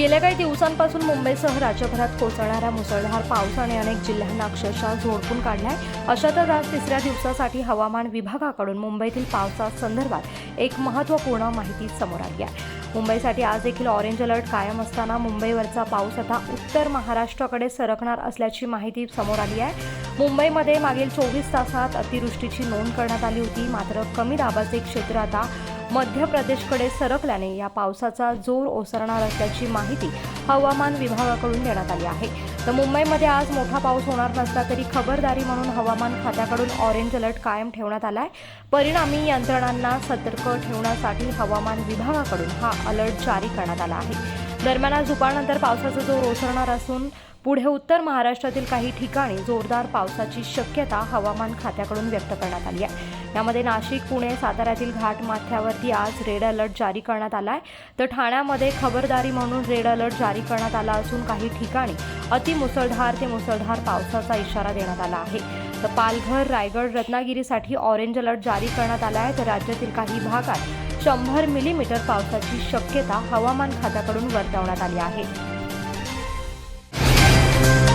गेल्या काही दिवसांपासून मुंबईसह राज्यभरात कोसळणाऱ्या मुसळधार पावसाने अनेक जिल्ह्यांना अक्षरशः झोडपून काढलाय. अशातच आज तिसऱ्या दिवसासाठी हवामान विभागाकडून मुंबईतील पावसासंदर्भात एक महत्त्वपूर्ण माहिती समोर आली आहे. मुंबईसाठी आज देखील ऑरेंज अलर्ट कायम असताना मुंबईवरचा पाऊस आता उत्तर महाराष्ट्राकडे सरकणार असल्याची माहिती समोर आली आहे. मुंबईमध्ये मागील चोवीस तासात अतिवृष्टीची नोंद करण्यात आली होती. मात्र कमी दाबाचे क्षेत्र आता मध्य प्रदेशकडे सरकल्याने या पावसाचा जोर ओसरणार असल्याची माहिती हवामान विभागाकडून देण्यात आली आहे. तर मुंबईमध्ये आज मोठा पाऊस होणार नसला तरी खबरदारी म्हणून हवामान खात्याकडून ऑरेंज अलर्ट कायम ठेवण्यात आला आहे परिणामी यंत्रणांना सतर्क ठेवण्यासाठी हवामान विभागाकडून हा अलर्ट जारी करण्यात आला आहे. दरम्यान आज दुपारनंतर पावसाचा जोर ओसरणार असून पुढे उत्तर महाराष्ट्रातील काही ठिकाणी जोरदार पावसाची शक्यता हवामान खात्याकडून व्यक्त करण्यात आली आहे. यामध्ये नाशिक पुणे साताऱ्यातील घाट माथ्यावरती आज रेड अलर्ट जारी करण्यात आला आहे तर ठाण्यामध्ये खबरदारी म्हणून रेड अलर्ट जारी करण्यात आला असून काही ठिकाणी अतिमुसळधार ते मुसळधार पावसाचा इशारा देण्यात आला आहे. तर पालघर रायगड रत्नागिरीसाठी ऑरेंज अलर्ट जारी करण्यात आला आहे. तर राज्यातील काही भागात शंभर मिलीमीटर पावसाची शक्यता हवामान खात्याकडून वर्तवण्यात आली आहे. Thank you.